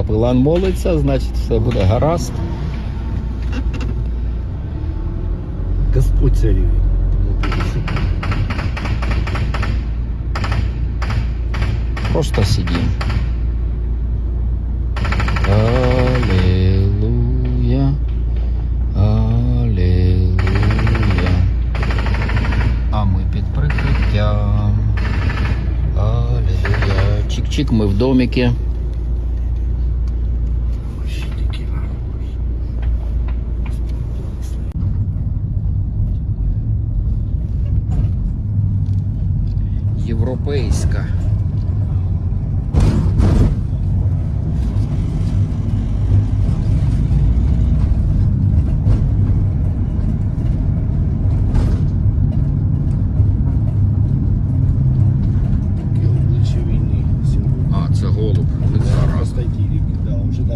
Капелан молиться, значить все буде гаразд. Господь царює. Просто сидим. Аллилуйя. Аллилуйя. А ми під прикриттям. Аллилуйя. Чик-чик, ми в домике. Європейська. Обличчя війни сьогодні. А, це голуб. Зараз. Просто дірік, да, вже на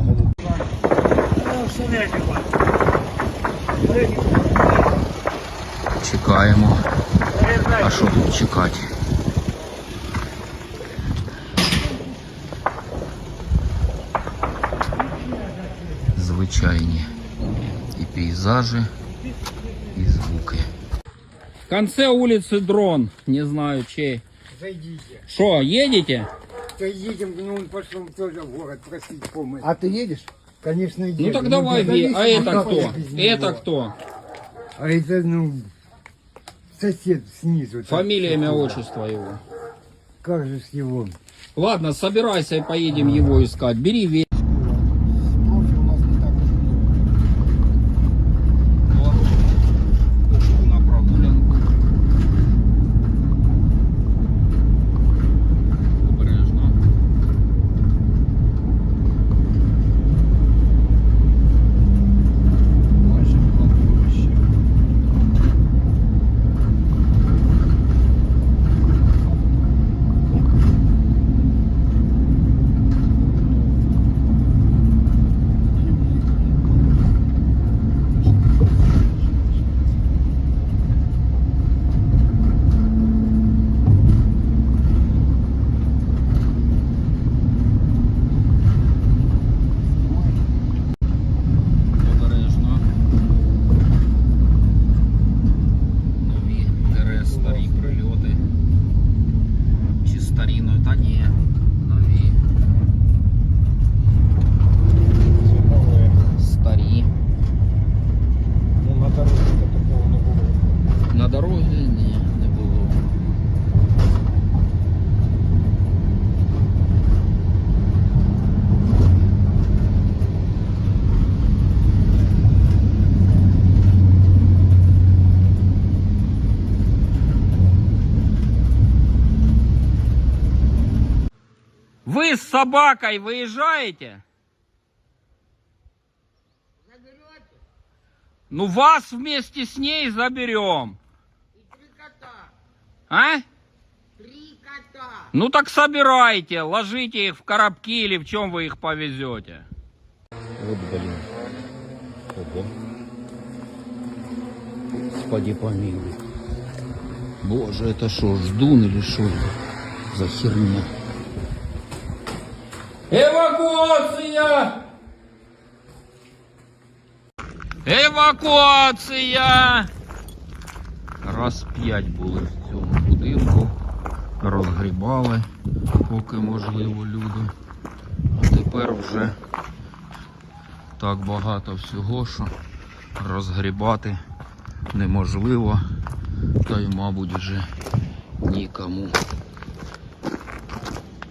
голову. Чекаємо. А що тут чекати? Звичайні і пейзажі, і звуки. В конце улицы дрон. Не знаю чей. Зайдите. Что, едете? Да едем, ну он пошел тоже в город просить помощи. А ти їдеш? Конечно, едем. Ну так давай, да, Ви. А зависит, это как кто? без него. Это кто? А это, ну, сосед снизу. так Фамилия, имя, сказал. отчество его. Как же с его? Ладно, собирайся и поедем его искать. Бери вещи. Чи старі, ну та ні. Нові. Це нове. Старі. Ну на дорозі такого не було. На дорогі ні, Вы с собакой выезжаете? Ну вас вместе с ней заберем. Три кота. А? Три кота. Ну так собирайте, ложите их в коробки или в чем вы их повезете. Вот блин. Ого. Господи помилуй. Боже, это что, ждун или что за херня? Эвакуация! Евакуація! Раз п'ять були в цьому будинку, розгрібали, поки можливо люди. А тепер вже так багато всього, що розгрібати неможливо, та й, мабуть, вже нікому.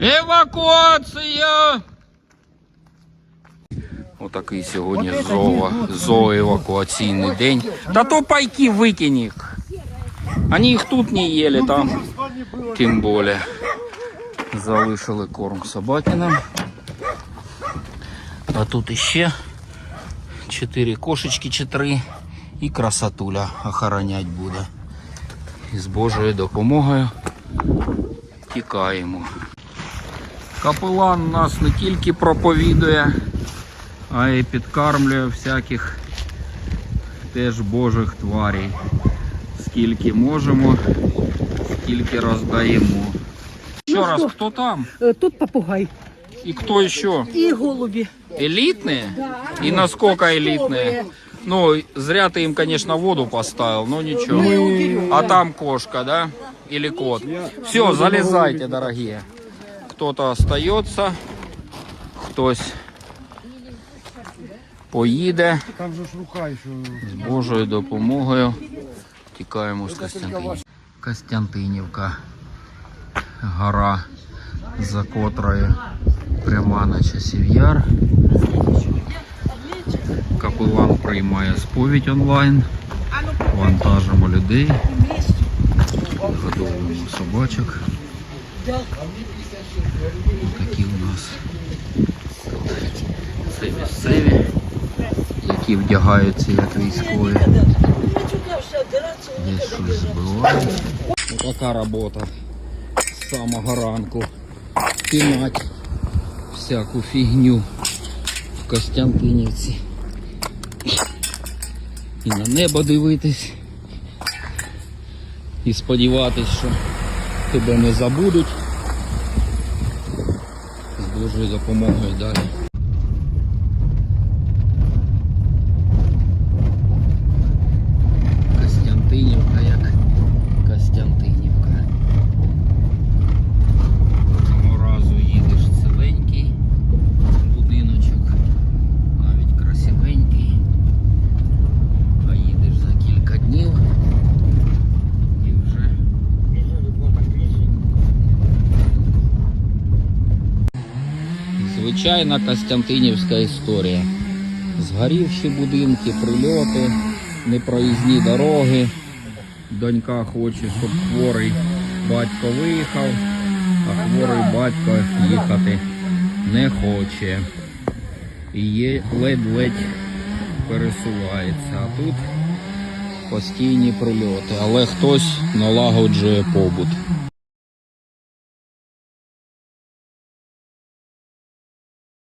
Евакуація! Отакий сьогодні зоо, зооевакуаційний день. Та то пайки викинь їх. Они їх тут не їли, там тим більше. Залишили корм собакинам. А тут іще чотири кошечки, чи три. І красотуля охоронять буде. І з Божою допомогою тікаємо. Капелан нас не тільки проповідує, а й підкармлює всяких теж божих тварей. Скільки можемо, скільки роздаємо. Ще раз, хто там? Е, Тут попугай. И кто еще? И голуби. Элитные? И насколько элитные? Ну, зря ты им, конечно, воду поставил, но ничего. А там кошка, да? Или кот? Все, залезайте, дорогие. Кто-то остается, хтось поїде Там же ж рука еще. з Божою допомогою. Тікаємо з Костянтинівки. Костянтинівка. Гора, за котрою пряма на часів яр. Капелан приймає сповідь онлайн. Вантажимо людей. Годовуємо собачок. Такі у нас це які вдягаються як військові. Десь щось збивають. Така робота з самого ранку. Пінать всяку фігню в Костянтинівці. І на небо дивитись. І сподіватись, що тебе не забудуть. З Божою допомогою далі. Костянтинівка як Костянтинівка. Цього разу їдеш ціленький будиночок, навіть красивенький. А їдеш за кілька днів і вже звичайна Костянтинівська історія. Згорівші будинки, прильоти, непроїзні дороги. Донька хоче, щоб хворий батько виїхав, а хворий батько їхати не хоче. І є ледь-ледь пересувається. А тут постійні прильоти, але хтось налагоджує побут.